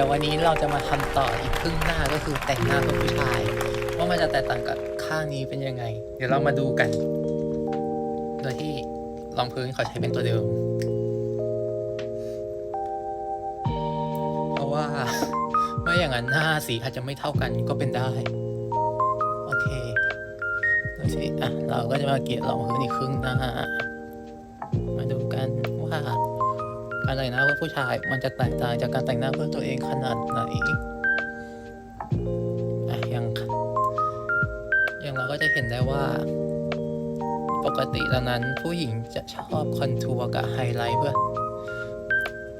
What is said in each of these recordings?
ดี๋ยววันนี้เราจะมาทำต่ออีกครึ่งหน้าก็คือแต่งหน้าเพื่อผู้ชาย ว่ามันจะแตกต่างกับข้างนี้เป็นยังไง เดี๋ยวเรามาดูกัน โดยที่รองพื้นขอใช้เป็นตัวเดิม เพราะว่าไม่อย่างนั้นหน้าสีอาจจะไม่เท่ากันก็เป็นได้ โอเคดูสิอะเราก็จะมาเกลี่ยรองพื้นอีกครึ่งหน้า การแต่งหน้าเพื่อผู้ชาย มันจะแตกต่างจากการแต่งหน้าเพื่อตัวเองขนาดไหนอะยังยังเราก็จะเห็นได้ว่า ปกติแล้วนั้นผู้หญิงจะชอบคอนทัวร์กับไฮไลท์เพื่อ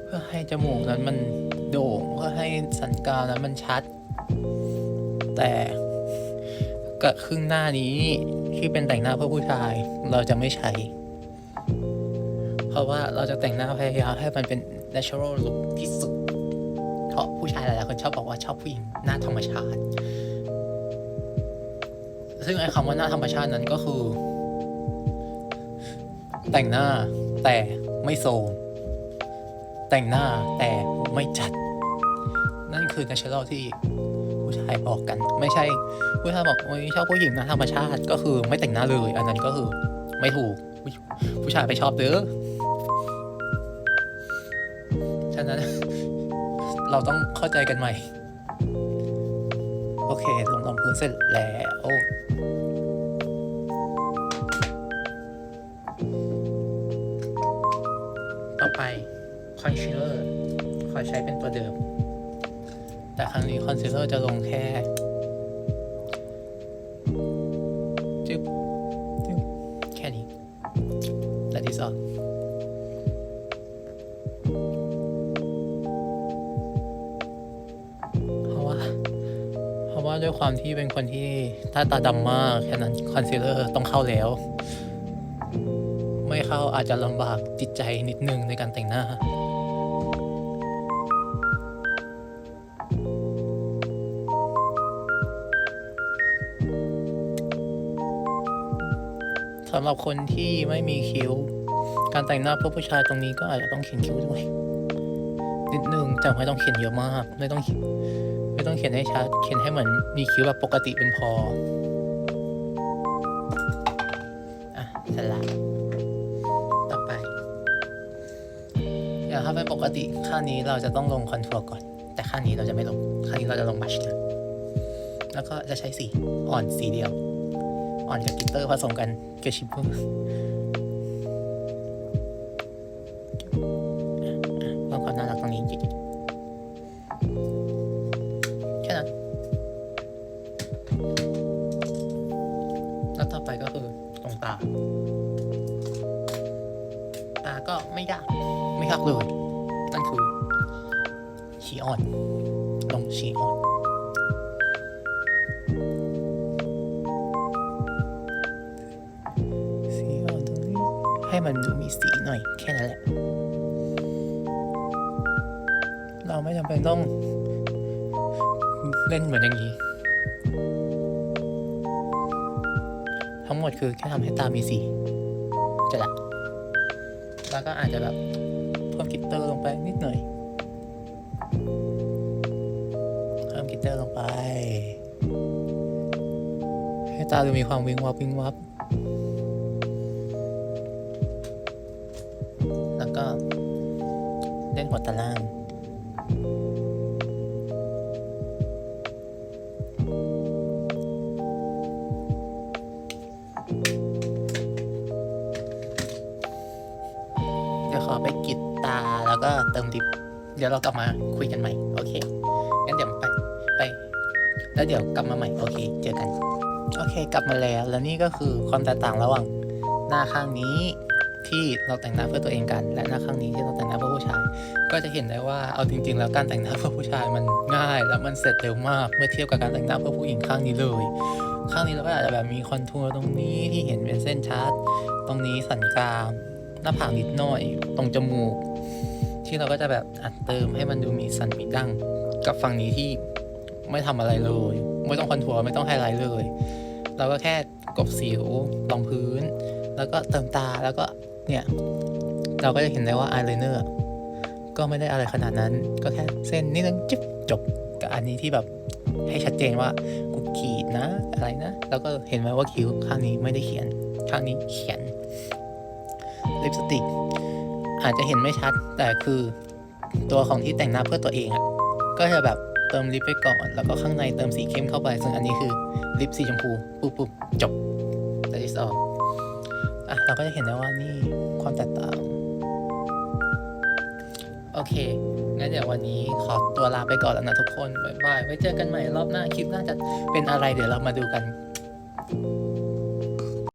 เพื่อให้จมูกนั้นมันโด่งเพื่อให้สันกราวนั้นมันชัด แต่กับครึ่งหน้านี้ที่เป็นแต่งหน้าเพื่อผู้ชายเราจะไม่ใช้ ราะว่าเราจะแต่งหน้าพยายามให้มันเป็น natural look ที่สุด เพราะผู้ชายหลายๆคนชอบบอกว่าชอบผู้หญิงหน้าธรรมชาติ ซึ่งไอ้คำว่าหน้าธรรมชาตินั้นก็คือ แต่งหน้าแต่ไม่โซมแต่งหน้าแต่ไม่จัด นั่นคือ natural ที่ผู้ชายบอกกัน ไม่ใช่ผู้ชายบอกโอ้ยชอบผู้หญิงหน้าธรรมชาติก็คือไม่แต่งหน้าเลย อันนั้นก็คือไม่ถูกผู้ผู้ชายไปชอบเด้อ ฉะนั้น เราต้องเข้าใจกันใหม่ โอเคลงรองพื้นเสร็จแล้วต่อไปคอนซีลเลอร์ขอใช้เป็นตัวเดิม แต่ครั้งนี้คอนซีลเลอร์จะลงแค่จึ๊บจึ๊บแค่นี้และ ว่าด้วยความที่เป็นคนที่หน้าตาดำมากแค่นั้นคอนซีลเลอร์ต้องเข้าแล้ว ไม่เข้าอาจจะลำบากจิตใจนิดนึงในการแต่งหน้าสำหรับคนที่ไม่มีคิ้ว การแต่งหน้าเพื่อผู้ชายตรงนี้ก็อาจจะต้องเขียนคิ้วด้วย นิดนึงแต่ไม่ต้องเขียนเยอะมาก ไม่ต้องเขียน ต้องเขียนให้ชัด เขียนให้เหมือนมีคิ้วแบบปกติเป็นพอ อะเสร็จละต่อไปอย่างถ้าเป็นปกติข้านี้เราจะต้องลงคอนทัวร์ก่อน แต่ข้านี้เราจะไม่ลงข้านี้เราจะลงบัชเลยแล้วก็จะใช้สีอ่อนสีเดียว อ่อนกับกิตเตอร์ผสมกันเกชิปเปอร์ ตรงตาตาก็ไม่ยาก ไม่ยากเลย นั่นคือชีอ่อนลงชีอ่อนสีอ่อนตรงนี้ให้มันดูมีสีหน่อยแค่นั้นแหละ เราไม่จำเป็นต้อง เล่นเหมือนอย่างนี้ ทั้งหมดคือแค่ทำให้ตามีสีจะละแล้วก็อาจจะแบบเพิ่มกิตเตอร์ลงไปนิดหน่อยเพิ่มกิตเตอร์ลงไป ให้ตาดูมีความวิงวับวิงวับแล้วก็เล่นหัวตาราง แล้วก็เติมดิบเดี๋ยวเรากลับมาคุยกันใหม่โอเคงั้นเดี๋ยวไปไป แล้วเดี๋ยวกลับมาใหม่โอเค เจอกัน โอเค กลับมาแล้วแล้วนี่ก็คือความแตกต่างระหว่างหน้าข้างนี้ที่เราแต่งหน้าเพื่อตัวเองกันและหน้าข้างนี้ที่เราแต่งหน้าเพื่อผู้ชาย ก็จะเห็นได้ว่าเอาจริง ๆ แล้วการแต่งหน้าเพื่อผู้ชายมันง่าย แล้วมันเสร็จเร็วมากเมื่อเทียบกับการแต่งหน้าเพื่อผู้หญิงข้างนี้เลย ข้างนี้เราก็อาจจะแบบมีคอนทัวร์ตรงนี้ที่เห็นเป็นเส้นชัด ตรงนี้สันกรามหน้าผากนิดหน่อย ตรงจมูก ที่เราก็จะแบบอัดเติมให้มันดูมีสันมีดั้งกับฝั่งนี้ที่ไม่ทำอะไรเลย ไม่ต้องคอนทัวร์ไม่ต้องไฮไลท์เลย เราก็แค่กบสิวรองพื้น แล้วก็เติมตาแล้วก็เนี่ย เราก็จะเห็นได้ว่าอายไลเนอร์ก็ไม่ได้อะไรขนาดนั้น ก็แค่เส้นนิดนึงจิบจบกับอันนี้ที่แบบให้ชัดเจนว่ากูขีดนะอะไรนะ แล้วก็เห็นไหมว่าคิ้วข้างนี้ไม่ได้เขียน ข้างนี้เขียนลิปสติก อาจจะเห็นไม่ชัด แต่คือตัวของที่แต่งหน้าเพื่อตัวเองอะก็จะแบบเติมลิปไปก่อน แล้วก็ข้างในเติมสีเข้มเข้าไป ซึ่งอันนี้คือลิปสีชมพูปุ๊บปุ๊บจบ that is all อะเราก็จะเห็นได้ว่านี่ความแตกต่าง โอเค งั้นเดี๋ยววันนี้ขอตัวลาไปก่อนแล้วนะทุกคน บ๊ายบาย ไว้เจอกันใหม่รอบหน้าคลิปหน้าจะเป็นอะไรเดี๋ยวเรามาดูกัน